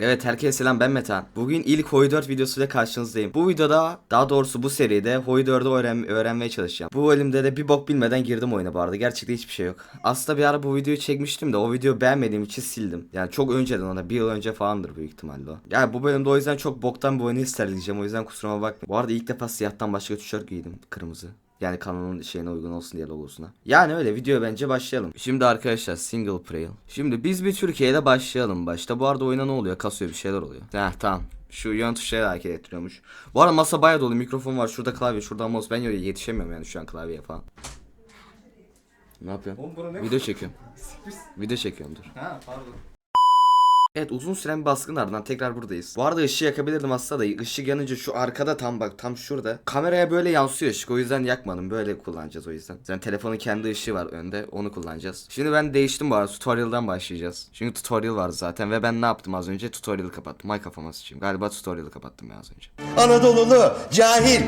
Evet herkese selam ben Metan. Bugün ilk Hoi 4 videosuyla karşınızdayım. Bu videoda daha doğrusu bu seride Hoi 4'ü öğren öğrenmeye çalışacağım. Bu bölümde de bir bok bilmeden girdim oyuna bu arada. Gerçekten hiçbir şey yok. Aslında bir ara bu videoyu çekmiştim de o videoyu beğenmediğim için sildim. Yani çok önceden ona bir yıl önce falandır büyük ihtimalle o. Yani bu bölümde o yüzden çok boktan bir oyunu sergileyeceğim. O yüzden kusuruma bakmayın. Bu arada ilk defa siyahtan başka tişört giydim. Kırmızı. Yani kanalın şeyine uygun olsun diye logosuna. Yani öyle video bence başlayalım. Şimdi arkadaşlar single player. Şimdi biz bir Türkiye'de başlayalım başta. Bu arada oyuna ne oluyor? Kasıyor bir şeyler oluyor. Heh tamam. Şu yön tuşları hareket ettiriyormuş. Bu arada masa bayağı dolu. Mikrofon var. Şurada klavye. Şurada mouse. Ben yetişemiyorum yani şu an klavyeye falan. Ne yapıyorsun? Oğlum ne Video çekiyorum. Video çekiyorum dur. Ha pardon. Evet uzun süren baskın ardından tekrar buradayız. Bu arada ışığı yakabilirdim aslında da ışık yanınca şu arkada tam bak tam şurada. Kameraya böyle yansıyor ışık o yüzden yakmadım. Böyle kullanacağız o yüzden. Zaten telefonun kendi ışığı var önde onu kullanacağız. Şimdi ben değiştim bu arada tutorial'dan başlayacağız. Çünkü tutorial var zaten ve ben ne yaptım az önce tutorial'ı kapattım. Ay kafama sıçayım. Galiba tutorial'ı kapattım ya az önce. Anadolulu, cahil.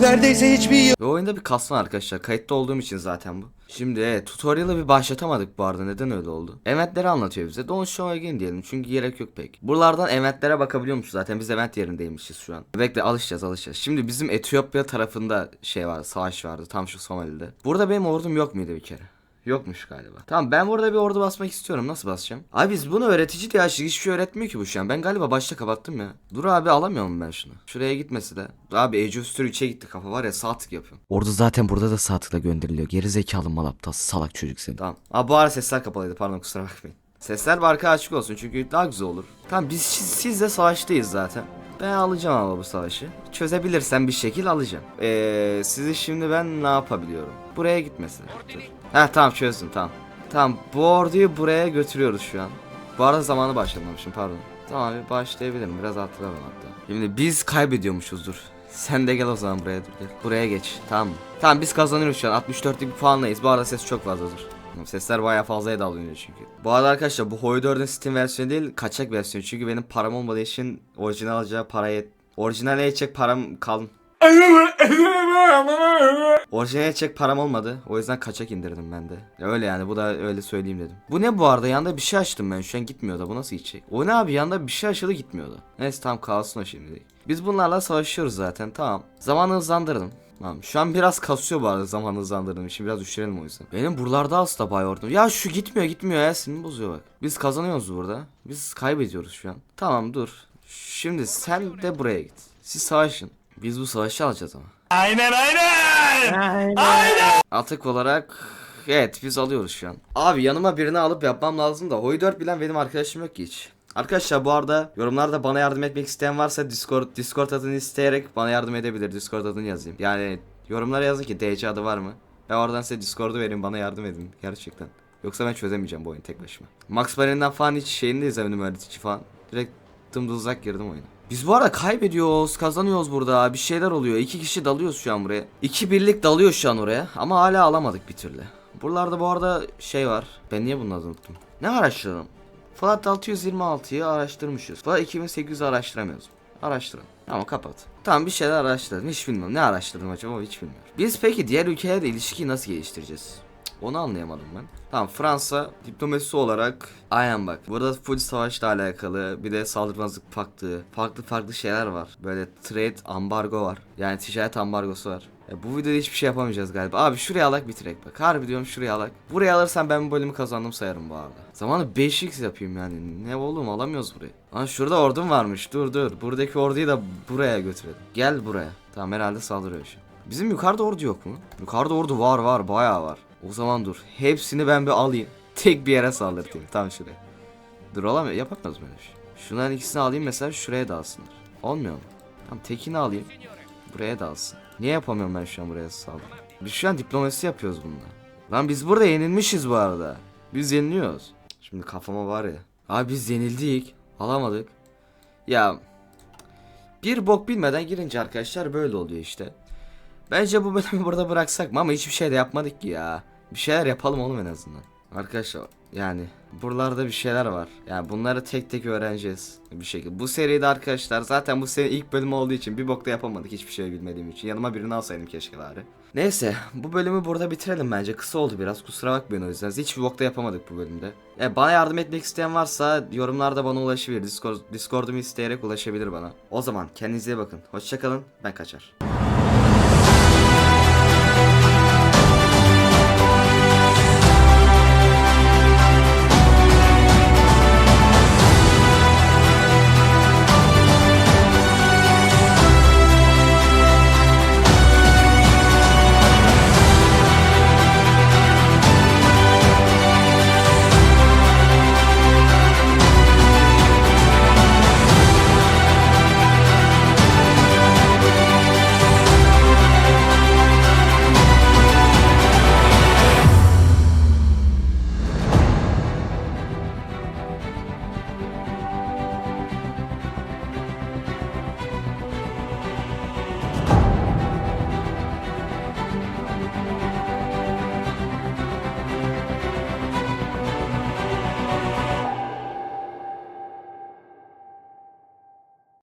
Neredeyse hiçbir Ve oyunda bir kasma arkadaşlar. Kayıtta olduğum için zaten bu. Şimdi evet, tutorial'ı bir başlatamadık bu arada. Neden öyle oldu? Eventleri anlatıyor bize. Don't show again diyelim. Çünkü gerek yok pek. Buralardan eventlere bakabiliyormuş zaten. Biz event yerindeymişiz şu an. Bekle alışacağız alışacağız. Şimdi bizim Etiyopya tarafında şey var. Savaş vardı. Tam şu Somali'de. Burada benim ordum yok muydu bir kere? Yokmuş galiba. Tamam ben burada bir ordu basmak istiyorum. Nasıl basacağım? Abi biz bunu öğretici diye açtık. Hiçbir şey öğretmiyor ki bu şu an. Ben galiba başta kapattım ya. Dur abi alamıyor mu ben şunu? Şuraya gitmesi de. Abi Age of Story 3'e gitti kafa var ya sağ tık yapıyorum. Orada zaten burada da sağ tıkla gönderiliyor. Geri zekalı mal aptal salak çocuk seni. Tamam. Aa bu ara sesler kapalıydı pardon kusura bakmayın. Sesler bir arka açık olsun çünkü daha güzel olur. Tamam biz siz- sizle savaştayız zaten. Ben alacağım ama bu savaşı. Çözebilirsem bir şekil alacağım. Eee sizi şimdi ben ne yapabiliyorum? Buraya gitmesin. Dur. Heh tamam çözdüm tamam. Tamam bu orduyu buraya götürüyoruz şu an. Bu arada zamanı başlamamışım pardon. Tamam abi başlayabilirim biraz atlayalım hatta. Şimdi biz kaybediyormuşuz dur. Sen de gel o zaman buraya dur. Buraya geç tamam mı? Tamam biz kazanıyoruz şu an 64'lük bir puanlayız. Bu arada ses çok fazladır. Sesler bayağı fazlaya dalıyor çünkü. Bu arada arkadaşlar bu Hoi 4'ün Steam versiyonu değil kaçak versiyonu. Çünkü benim param olmadığı için orijinal alacağı paraya orijinale yetecek param kal Orijinale yetecek param olmadı. O yüzden kaçak indirdim ben de. Öyle yani bu da öyle söyleyeyim dedim. Bu ne bu arada? Yanda bir şey açtım ben. Şu an gitmiyor da. Bu nasıl gidecek? O ne abi? Yanda bir şey açıldı gitmiyordu. Neyse tamam kalsın o şimdi. Biz bunlarla savaşıyoruz zaten. Tamam. Zamanı hızlandırdım. Tamam. Şu an biraz kasıyor bu arada zamanı hızlandırdığım için. Biraz düşürelim o yüzden. Benim buralarda aslında bay ordum. Ya şu gitmiyor gitmiyor ya. Sinir bozuyor bak. Biz kazanıyoruz burada. Biz kaybediyoruz şu an. Tamam dur. Şimdi sen de buraya git. Siz savaşın. Biz bu savaşı alacağız ama. Atık olarak evet biz alıyoruz şu an. Abi yanıma birini alıp yapmam lazım da Hoi 4 bilen benim arkadaşım yok ki hiç. Arkadaşlar bu arada yorumlarda bana yardım etmek isteyen varsa Discord Discord adını isteyerek bana yardım edebilir. Discord adını yazayım. Yani yorumlara yazın ki DC adı var mı? Ve oradan size Discord'u verin bana yardım edin gerçekten. Yoksa ben çözemeyeceğim bu oyunu tek başıma. Max Payne'den falan hiç şeyini de izlemedim öğretici falan. Direkt dımdızlak girdim oyuna. Biz bu arada kaybediyoruz, kazanıyoruz burada. Bir şeyler oluyor. İki kişi dalıyoruz şu an buraya. İki birlik dalıyor şu an oraya. Ama hala alamadık bir türlü. Buralarda bu arada şey var. Ben niye adını unuttum? Ne araştıralım? Flat 626'yı araştırmışız. Flat 2800'ü araştıramıyoruz. Araştırın. Ama kapat. Tamam bir şeyler araştırdım. Hiç bilmiyorum. Ne araştırdım acaba hiç bilmiyorum. Biz peki diğer ülkelerle ilişkiyi nasıl geliştireceğiz? Onu anlayamadım ben. Tamam Fransa diplomasisi olarak aynen bak. Burada full savaşla alakalı bir de saldırmazlık paktı. Farklı farklı şeyler var. Böyle trade ambargo var. Yani ticaret ambargosu var. Ya bu videoda hiçbir şey yapamayacağız galiba. Abi şuraya alak bitirek bak. Harbi diyorum şuraya alak. Buraya alırsam ben bu bölümü kazandım sayarım bu arada. Zamanı 5x yapayım yani. Ne oğlum alamıyoruz burayı. Lan şurada ordum varmış. Dur dur. Buradaki orduyu da buraya götürelim. Gel buraya. Tamam herhalde saldırıyor şu. Bizim yukarıda ordu yok mu? Yukarıda ordu var var bayağı var. O zaman dur. Hepsini ben bir alayım. Tek bir yere saldırtayım. Tam şuraya. Dur olamıyor. Yapamaz böyle bir şey. Şunların ikisini alayım mesela şuraya dalsınlar. Olmuyor mu? Tamam tekini alayım. Buraya dalsın. Niye yapamıyorum ben şu an buraya saldırı? Biz şu an diplomasi yapıyoruz bununla. Lan biz burada yenilmişiz bu arada. Biz yeniliyoruz. Şimdi kafama var ya. Abi biz yenildik. Alamadık. Ya bir bok bilmeden girince arkadaşlar böyle oluyor işte. Bence bu bölümü burada bıraksak mı ama hiçbir şey de yapmadık ki ya. Bir şeyler yapalım oğlum en azından. Arkadaşlar Yani buralarda bir şeyler var. Yani bunları tek tek öğreneceğiz bir şekilde. Bu seride arkadaşlar zaten bu seri ilk bölüm olduğu için bir bokta yapamadık hiçbir şey bilmediğim için. Yanıma birini alsaydım keşke bari. Neyse bu bölümü burada bitirelim bence. Kısa oldu biraz kusura bakmayın o yüzden. Hiçbir bokta yapamadık bu bölümde. E, bana yardım etmek isteyen varsa yorumlarda bana ulaşabilir. Discord, Discord'umu isteyerek ulaşabilir bana. O zaman kendinize bakın. Hoşçakalın ben kaçar.